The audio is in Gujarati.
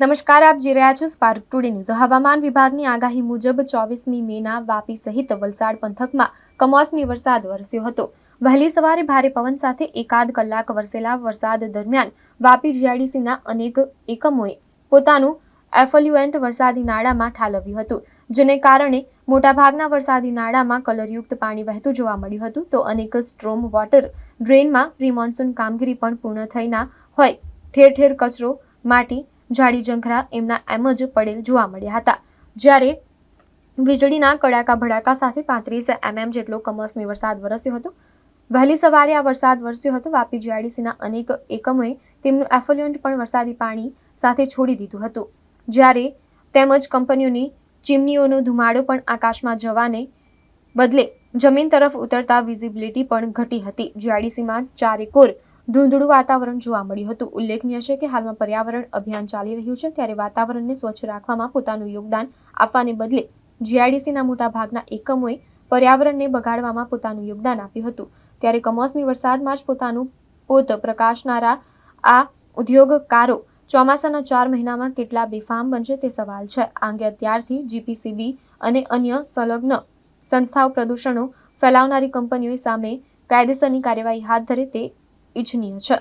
નમસ્કાર, આપ જોઈ રહ્યા છો સ્પાર્ક ટુડે ન્યૂઝ હવામાન વિભાગની આગાહી મુજબ ચોવીસમી મેના વાપી સહિત વલસાડ પંથકમાં કમોસમી વરસાદ વરસ્યો હતો. વહેલી સવારે ભારે પવન સાથે એકાદ કલાક વરસેલા વરસાદ દરમિયાન વાપી જીઆઈડીસીના અનેક એકમોએ પોતાનું એફલ્યુએન્ટ વરસાદી નાળામાં ઠાલવ્યું હતું, જેને કારણે મોટાભાગના વરસાદી નાળામાં કલરયુક્ત પાણી વહેતું જોવા મળ્યું હતું. તો અનેક સ્ટ્રોમ વોટર ડ્રેનમાં પ્રી કામગીરી પણ પૂર્ણ થઈના હોય. ઠેર ઠેર કચરો માટી જાડી ઝંખરા એમના એમ જ પડેલ જોવા મળ્યા હતા. જ્યારે વીજળીના કડાકા ભડાકા સાથે પાંત્રીસ એમએમ જેટલો કમોસમી વરસાદ વરસ્યો હતો. વહેલી સવારે આ વરસાદ વરસ્યો હતો. વાપી જીઆઈડીસીના અનેક એકમોએ તેમનું એફલ્યુન્ટ પણ વરસાદી પાણી સાથે છોડી દીધું હતું. જ્યારે તેમજ કંપનીઓની ચીમનીઓનો ધુમાડો પણ આકાશમાં જવાને બદલે જમીન તરફ ઉતરતા વિઝિબિલિટી પણ ઘટી હતી. જીઆઈડીસીમાં ચારેકોર ધૂંધળું વાતાવરણ જોવા મળ્યું હતું. ઉલ્લેખનીય છે કે હાલમાં પર્યાવરણ અભિયાન ચાલી રહ્યું છે ત્યારે વાતાવરણને સ્વચ્છ રાખવામાં પોતાનું યોગદાન આપવાને બદલે જીઆઈડીસીના મોટાભાગના એકમોએ પર્યાવરણને બગાડવામાં પોતાનું યોગદાન આપ્યું હતું. ત્યારે કમોસમી વરસાદમાં જ પોતાનું પોત પ્રકાશનારા આ ઉદ્યોગકારો ચોમાસાના ચાર મહિનામાં કેટલા બેફામ બનશે તે સવાલ છે. આ અંગે અત્યારથી જીપીસીબી અને અન્ય સંલગ્ન સંસ્થાઓ પ્રદૂષણો ફેલાવનારી કંપનીઓ સામે કાયદેસરની કાર્યવાહી હાથ ધરે તે ઇચ્છનીય છે.